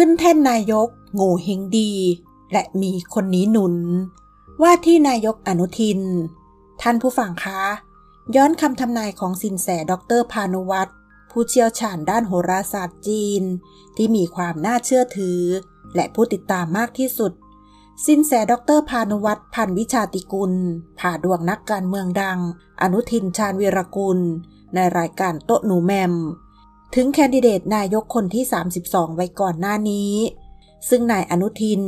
ขึ้นแท่นนายกโง่เฮงดี และมีคนนี้หนุน ว่าที่นายกอนุทิน ท่านผู้ฟังคะ ย้อนคำทำนายของสินแสดรพานุวัตรผู้เชี่ยวชาญด้านโหราศาสตร์จีน ที่มีความน่าเชื่อถือ และผู้ติดตามมากที่สุด สินแสดรพานุวัตรพันวิชาติกุล ผ่าดวงนักการเมืองดัง อนุทินชาญวีรกุล ในรายการโต๊ะหนูแมม ถึงแคนดิเดตนายกคนที่ 32 ไว้ก่อนหน้านี้ ซึ่งนายอนุทิน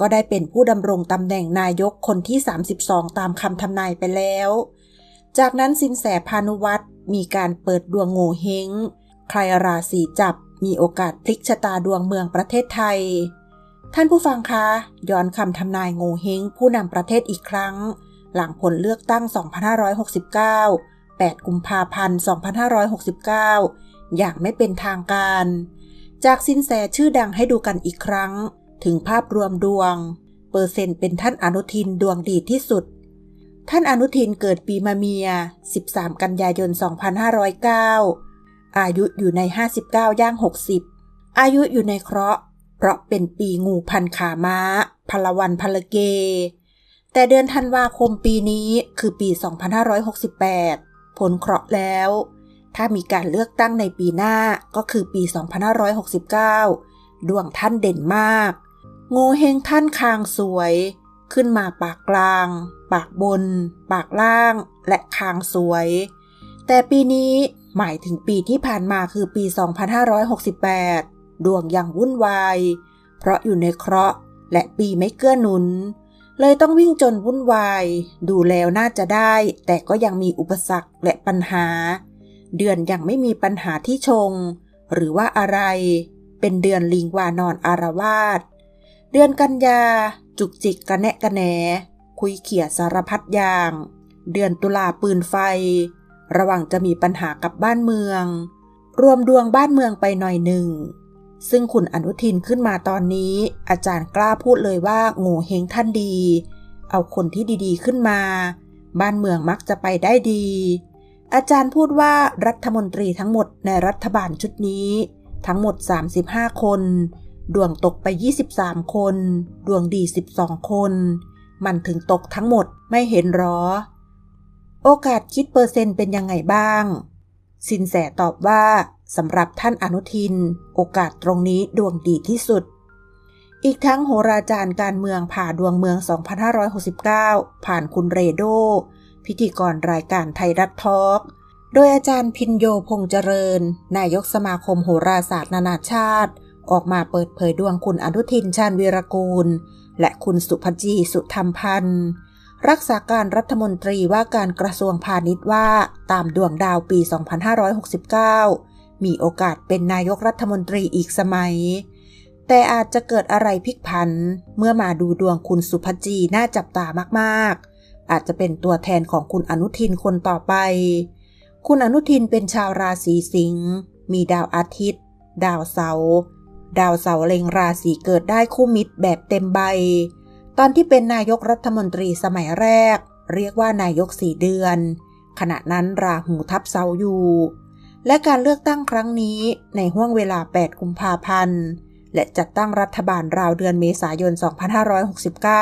ก็ได้เป็นผู้ดำรงตำแหน่งนายกคนที่ 32 ตามคำทำนายไปแล้ว จากนั้นสินแสพานุวัตรมีการเปิดดวงโง่เฮง ใครราศีจับมีโอกาสพลิกชะตาดวงเมืองประเทศไทย ท่านผู้ฟังคะ ย้อนคำทำนายโง่เฮงผู้นำประเทศอีกครั้ง หลังผลเลือกตั้ง 2569 8 กุมภาพันธ์ 2569 อย่างไม่เป็นทางการ จากสินแสชื่อดังให้ดูกันอีกครั้ง ถึงภาพรวมดวง เปอร์เซ็นต์เป็นท่านอนุทินดวงดีที่สุด ท่านอนุทินเกิดปีมะเมีย 13 กันยายน 2509 อายุอยู่ใน 59 ย่าง 60 อายุอยู่ในเคราะห์ เพราะเป็นปีงูพันขาม้า พลวันพลเก แต่เดือนธันวาคมปีนี้คือปี 2568 ผลเคราะห์แล้ว ถ้ามีการเลือกตั้งในปีหน้าก็คือปี 2569 ดวงท่านเด่นมาก งูเฮงท่านคางสวย ขึ้นมาปากกลาง ปากบน ปากล่าง และคางสวย แต่ปีนี้หมายถึงปีที่ผ่านมาคือปี 2568 ดวงยังวุ่นวาย เพราะอยู่ในเคราะห์และปีไม่เกื้อหนุน เลยต้องวิ่งจนวุ่นวาย ดูแล้วน่าจะได้ แต่ก็ยังมีอุปสรรคและปัญหา เดือนยังไม่มีปัญหาที่ชง หรือว่าอะไร เป็นเดือนลิงวานอนอารวาสเดือนกันยา จุกจิกกระแนะกระแหนคุยเขี่ยสารพัดอย่าง เดือนตุลาปืนไฟ ระวังจะมีปัญหากับบ้านเมือง รวมดวงบ้านเมืองไปหน่อยหนึ่ง ซึ่งคุณอนุทินขึ้นมาตอนนี้ อาจารย์กล้าพูดเลยว่าโง่เฮงท่านดี เอาคนที่ดีๆขึ้นมา บ้านเมืองมักจะไปได้ดี อาจารย์พูดว่ารัฐมนตรีทั้งหมดในรัฐบาลชุดนี้ ทั้งหมด 35 คน ดวงตกไป 23 คน ดวงดี 12 คน มันถึงตกทั้งหมดไม่เห็นหรอ โอกาสคิดเปอร์เซ็นต์เป็นยังไงบ้าง สินแสตอบว่าสำหรับท่านอนุทิน โอกาสตรงนี้ดวงดีที่สุด อีกทั้งโหราจารย์การเมืองผ่าดวงเมือง 2569 ผ่านคุณเรโด พิธีกรรายการไทยรัฐทอล์กโดยอาจารย์พินโยพงษ์เจริญ นายกสมาคมโหราศาสตร์นานาชาติ ออกมาเปิดเผยดวงคุณอนุทินชาญวีรกูล และคุณสุภจีสุธรรมพันธ์ รักษาการรัฐมนตรีว่าการกระทรวงพาณิชย์ว่าตามดวงดาวปี 2569 มีโอกาสเป็นนายกรัฐมนตรีอีกสมัย แต่อาจจะเกิดอะไรพลิกผัน เมื่อมาดูดวงคุณสุภจีน่าจับตามากๆ อาจจะเป็นตัวแทนของคุณอนุทินคนต่อไป คุณอนุทินเป็นชาวราศีสิงห์มีดาวอาทิตย์ ดาวเสาร์ดาวเสาร์เล็งราศีเกิดได้คู่มิตรแบบเต็มใบ ตอนที่เป็นนายกรัฐมนตรีสมัยแรก เรียกว่านายกสี่เดือน ขณะนั้นราหูทับเสาอยู่ และการเลือกตั้งครั้งนี้ในห่วงเวลา 8 กุมภาพันธ์ และจัดตั้งรัฐบาลราวเดือนเมษายน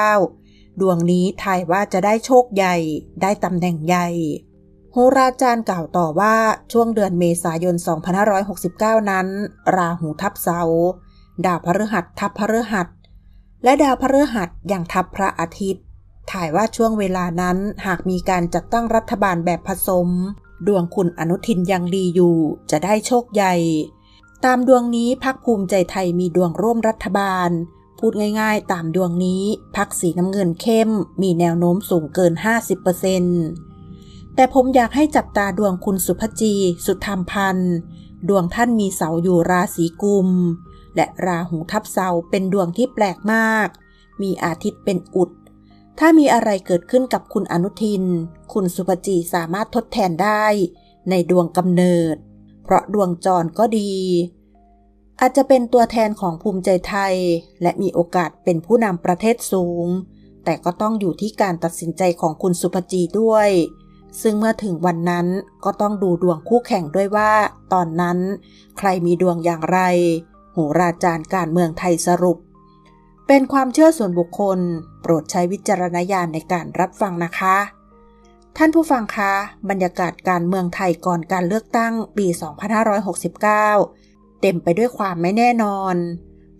2569 ดวงนี้ทายว่าจะได้โชคใหญ่ ได้ตำแหน่งใหญ่โหราจารย์กล่าวต่อว่าช่วงเดือนเมษายน 2569 นั้น ราหูทับเสา ดาวพฤหัสทับพฤหัส และดาวพฤหัสยังทับพระอาทิตย์ ถ่ายว่าช่วงเวลานั้นหากมีการจัดตั้งรัฐบาลแบบผสม ดวงคุณอนุทินยังดีอยู่จะได้โชคใหญ่ ตามดวงนี้พักภูมิใจไทยมีดวงร่วมรัฐบาล พูดง่ายๆ ตามดวงนี้พักสีน้ำเงินเข้ม มีแนวโน้มสูงเกิน 50%แต่ผมอยากให้จับตาดวงคุณสุภจี สุธรรมพันธ์ ดวงท่านมีเสาอยู่ราศีกุม และราหูทับเสาเป็นดวงที่แปลกมาก มีอาทิตย์เป็นอุด ถ้ามีอะไรเกิดขึ้นกับคุณอนุทิน คุณสุภจีสามารถทดแทนได้ ในดวงกำเนิด เพราะดวงจรก็ดี อาจจะเป็นตัวแทนของภูมิใจไทย และมีโอกาสเป็นผู้นำประเทศสูง แต่ก็ต้องอยู่ที่การตัดสินใจของคุณสุภจีด้วย ซึ่งเมื่อถึงวันนั้นก็ต้องดูดวงคู่แข่งด้วยว่า ตอนนั้น ใครมีดวงอย่างไร โหราจารย์การเมืองไทยสรุป เป็นความเชื่อส่วนบุคคล โปรดใช้วิจารณญาณในการรับฟังนะคะ ท่านผู้ฟังคะ บรรยากาศการเมืองไทยก่อนการเลือกตั้งปี 2569 เต็มไปด้วยความไม่แน่นอน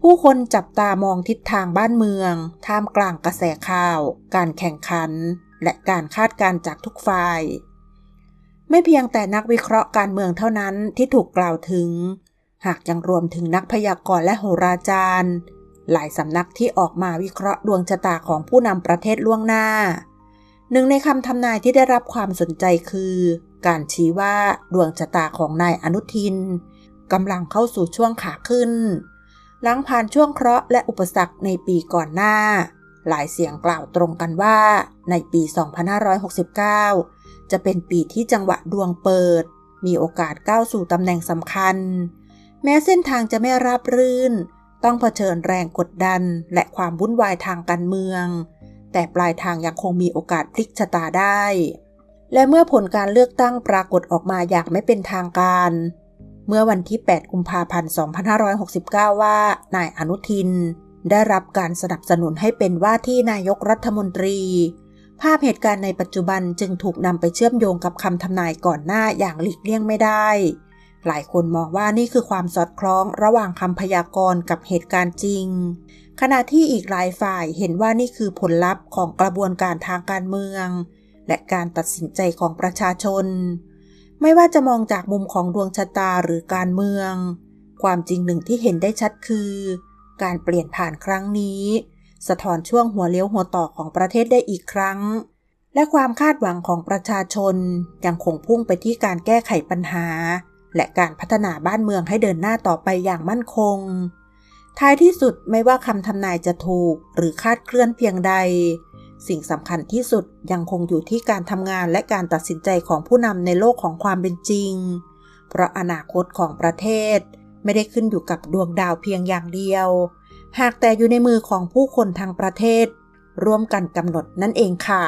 ผู้คนจับตามองทิศทางบ้านเมือง ท่ามกลางกระแสข่าว การแข่งขัน และการคาดการณ์จากทุกฝ่าย ไม่เพียงแต่นักวิเคราะห์การเมืองเท่านั้นที่ถูกกล่าวถึง หากยังรวมถึงนักพยากรณ์และโหราจารย์ หลายสำนักที่ออกมาวิเคราะห์ดวงชะตาของผู้นำประเทศล่วงหน้าหนึ่งในคำทำนายที่ได้รับความสนใจคือ การชี้ว่าดวงชะตาของนายอนุทิน กำลังเข้าสู่ช่วงขาขึ้น หลังผ่านช่วงเคราะห์และอุปสรรคในปีก่อนหน้า หลายเสียงกล่าวตรงกันว่าในปี 2569 จะเป็นปีที่จังหวะดวงเปิด มีโอกาสก้าวสู่ตำแหน่งสำคัญ แม้เส้นทางจะไม่ราบรื่น ต้องเผชิญแรงกดดันและความวุ่นวายทางการเมือง แต่ปลายทางยังคงมีโอกาสพลิกชะตาได้และเมื่อผลการเลือกตั้งปรากฏออกมาอย่างไม่เป็นทางการ เมื่อวันที่ 8 กุมภาพันธ์ 2569 ว่านายอนุทิน ได้รับการสนับสนุนให้เป็นว่าที่นายกรัฐมนตรี ภาพเหตุการณ์ในปัจจุบันจึงถูกนำไปเชื่อมโยงกับคำทำนายก่อนหน้าอย่างหลีกเลี่ยงไม่ได้ หลายคนมองว่านี่คือความสอดคล้องระหว่างคำพยากรณ์กับเหตุการณ์จริง ขณะที่อีกหลายฝ่ายเห็นว่านี่คือผลลัพธ์ของกระบวนการทางการเมือง และการตัดสินใจของประชาชน ไม่ว่าจะมองจากมุมของดวงชะตาหรือการเมือง ความจริงหนึ่งที่เห็นได้ชัดคือ การเปลี่ยนผ่านครั้งนี้ สะท้อนช่วงหัวเลี้ยวหัวต่อของประเทศได้อีกครั้ง และความคาดหวังของประชาชนยังคงพุ่งไปที่การแก้ไขปัญหา และการพัฒนาบ้านเมืองให้เดินหน้าต่อไปอย่างมั่นคง ท้ายที่สุดไม่ว่าคำทำนายจะถูกหรือคาดเคลื่อนเพียงใด สิ่งสำคัญที่สุดยังคงอยู่ที่การทำงานและการตัดสินใจของผู้นำในโลกของความเป็นจริง เพราะอนาคตของประเทศ ไม่ได้ขึ้นอยู่กับดวงดาวเพียงอย่างเดียว หากแต่อยู่ในมือของผู้คนทางประเทศ ร่วมกันกำหนดนั่นเองค่ะ